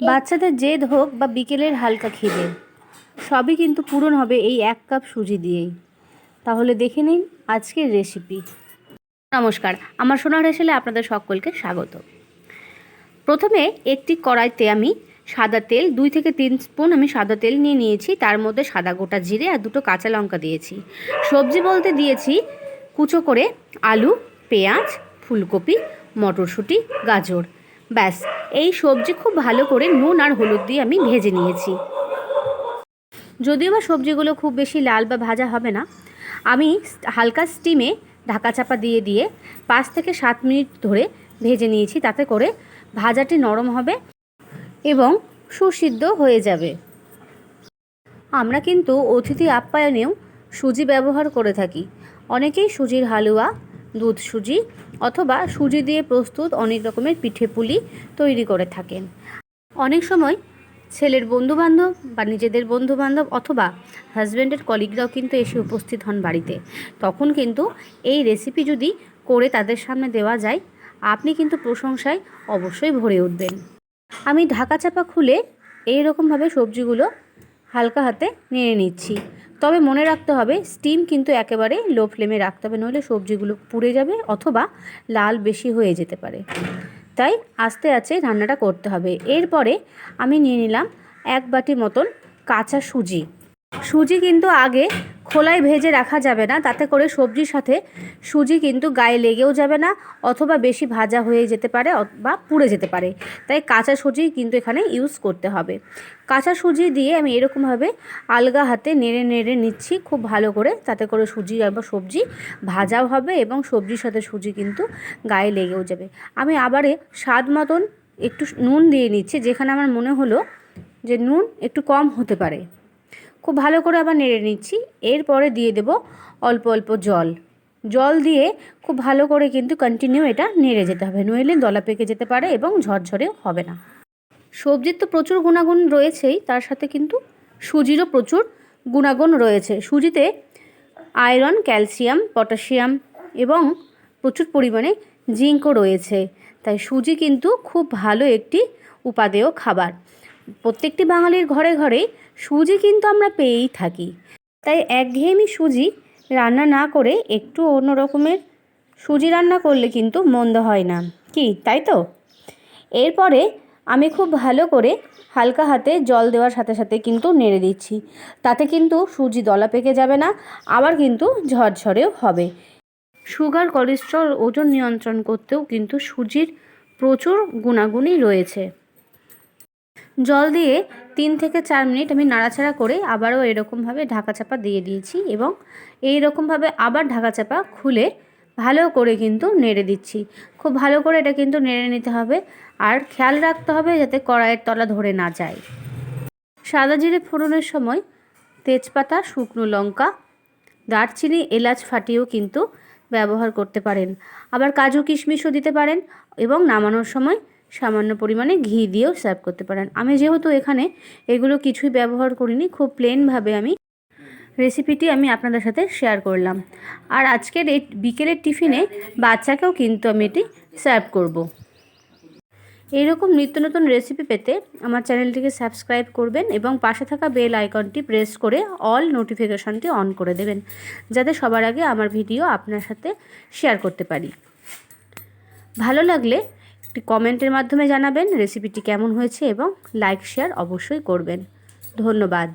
বাচ্চাদের জেদ হোক বা বিকেলের হালকা খিদে, সবই কিন্তু পূরণ হবে এই এক কাপ সুজি দিয়েই। তাহলে দেখে নিন আজকের রেসিপি নমস্কার, আমার সোনার হেসেলে আপনাদের সকলকে স্বাগত। প্রথমে একটি কড়াইতে আমি সাদা তেল, দুই থেকে তিন স্পুন আমি সাদা তেল নিয়ে নিয়েছি, তার মধ্যে সাদা গোটা জিরে আর দুটো কাঁচা লঙ্কা দিয়েছি। সবজি বলতে দিয়েছি কুচো করে আলু, পেঁয়াজ, ফুলকপি, মটরশুঁটি, গাজর। ব্যাস, এই সবজি খুব ভালো করে নুন আর হলুদ দিয়ে আমি ভেজে নিয়েছি। যদিও বা সবজিগুলো খুব বেশি লাল বা ভাজা হবে না, আমি হালকা স্টিমে ঢাকা চাপা দিয়ে দিয়ে পাঁচ থেকে সাত মিনিট ধরে ভেজে নিয়েছি, তাতে করে ভাজাটি নরম হবে এবং সুসিদ্ধ হয়ে যাবে। আমরা কিন্তু অতিথি আপ্যায়নেও সুজি ব্যবহার করে থাকি। অনেকেই সুজির হালুয়া দুধ সুজি অথবা সুজি দিয়ে প্রস্তুত অনেক রকমের পিঠে পুলি তৈরি করে থাকেন। অনেক সময় ছেলের বন্ধুবান্ধব বা নিজেদের বন্ধুবান্ধব অথবা হাজব্যান্ডের কলিগরাও কিন্তু এসে উপস্থিত হন বাড়িতে। তখন কিন্তু এই রেসিপি যদি করে তাদের সামনে দেওয়া যায়, আপনি কিন্তু প্রশংসায় অবশ্যই ভরে উঠবেন। আমি ঢাকা চাপা খুলে এই রকমভাবে সবজিগুলো হালকা হাতে নেড়ে নিচ্ছি। তবে মনে রাখতে হবে স্টিম কিন্তু একেবারে লো ফ্লেমে রাখতে হবে, নইলে সবজিগুলো পুড়ে যাবে অথবা লাল বেশি হয়ে যেতে পারে। তাই আস্তে আস্তে রান্নাটা করতে হবে। এরপরে আমি নিয়ে নিলাম এক বাটি মতন কাঁচা সুজি। সুজি কিন্তু আগে খোলায় ভেজে রাখা যাবে না, তাতে করে সবজির সাথে সুজি কিন্তু গায়ে লেগেও যাবে না, অথবা বেশি ভাজা হয়ে যেতে পারে বা পুড়ে যেতে পারে। তাই কাঁচা সুজি কিন্তু এখানে ইউজ করতে হবে। কাঁচা সুজি দিয়ে আমি এরকমভাবে আলগা হাতে নেড়ে নেড়ে নিচ্ছি খুব ভালো করে, তাতে করে সুজি বা সবজি ভাজাও হবে এবং সবজির সাথে সুজি কিন্তু গায়ে লেগেও যাবে। আমি আবারে স্বাদ মতন একটু নুন দিয়ে নিচ্ছি, যেখানে আমার মনে হলো যে নুন একটু কম হতে পারে। খুব ভালো করে আবার নেড়ে নিচ্ছি। এরপরে দিয়ে দেব অল্প অল্প জল। জল দিয়ে খুব ভালো করে কিন্তু কন্টিনিউ এটা নেড়ে যেতে হবে। নইলে দলা পেকে যেতে পারে এবং ঝরঝরেও হবে না। সবজির তো প্রচুর গুণাগুণ রয়েছেই, তার সাথে কিন্তু সুজিরও প্রচুর গুণাগুণ রয়েছে। সুজিতে আয়রন, ক্যালসিয়াম, পটাশিয়াম এবং প্রচুর পরিমাণে জিঙ্কও রয়েছে। তাই সুজি কিন্তু খুব ভালো একটি উপাদেয় খাবার। প্রত্যেকটি বাঙালির ঘরে ঘরেই সুজি কিন্তু আমরা পেয়েই থাকি। তাই একঘেয়েমি সুজি রান্না না করে একটু অন্য রকমের সুজি রান্না করলে কিন্তু মন্দ হয় না। কি, তাই তো? এরপরে আমি খুব ভালো করে হালকা হাতে জল দেওয়ার সাথে সাথে কিন্তু নেড়ে দিচ্ছি। তাতে কিন্তু সুজি দলা পেকে যাবে না, আবার কিন্তু ঝরঝরেও হবে। সুগার, কোলেস্ট্রল, ওজন নিয়ন্ত্রণ করতেও কিন্তু সুজির প্রচুর গুণাগুণই রয়েছে। জল দিয়ে তিন থেকে চার মিনিট আমি নাড়াচাড়া করে আবারও এরকমভাবে ঢাকা চাপা দিয়ে দিয়েছি এবং এই রকমভাবে আবার ঢাকা চাপা খুলে ভালো করে কিন্তু নেড়ে দিচ্ছি। খুব ভালো করে এটা কিন্তু নেড়ে নিতে হবে। আর খেয়াল রাখতে হবে যাতে কড়াইয়ের তলা ধরে না যায়। সাদা জিরে ফোড়নের সময় তেজপাতা, শুকনো লঙ্কা, দারচিনি, এলাচ ফাটিয়েও কিন্তু ব্যবহার করতে পারেন। আবার কাজু কিশমিশও দিতে পারেন এবং নামানোর সময় সামান্য পরিমাণে ঘি দিয়েও সার্ভ করতে পারেন। আমি যেহেতু এখানে এগুলো কিছুই ব্যবহার করিনি, খুব প্লেনভাবে আমি রেসিপিটি আমি আপনাদের সাথে শেয়ার করলাম। আর আজকের এই বিকেলের টিফিনে বাচ্চাকেও কিন্তু আমি এটি সার্ভ করব। এইরকম নিত্য নতুন রেসিপি পেতে আমার চ্যানেলটিকে সাবস্ক্রাইব করবেন এবং পাশে থাকা বেল আইকনটি প্রেস করে অল নোটিফিকেশনটি অন করে দেবেন, যাতে সবার আগে আমার ভিডিও আপনার সাথে শেয়ার করতে পারি। ভালো লাগলে একটি কমেন্টের মাধ্যমে জানাবেন রেসিপিটি কেমন হয়েছে এবং লাইক শেয়ার অবশ্যই করবেন। ধন্যবাদ।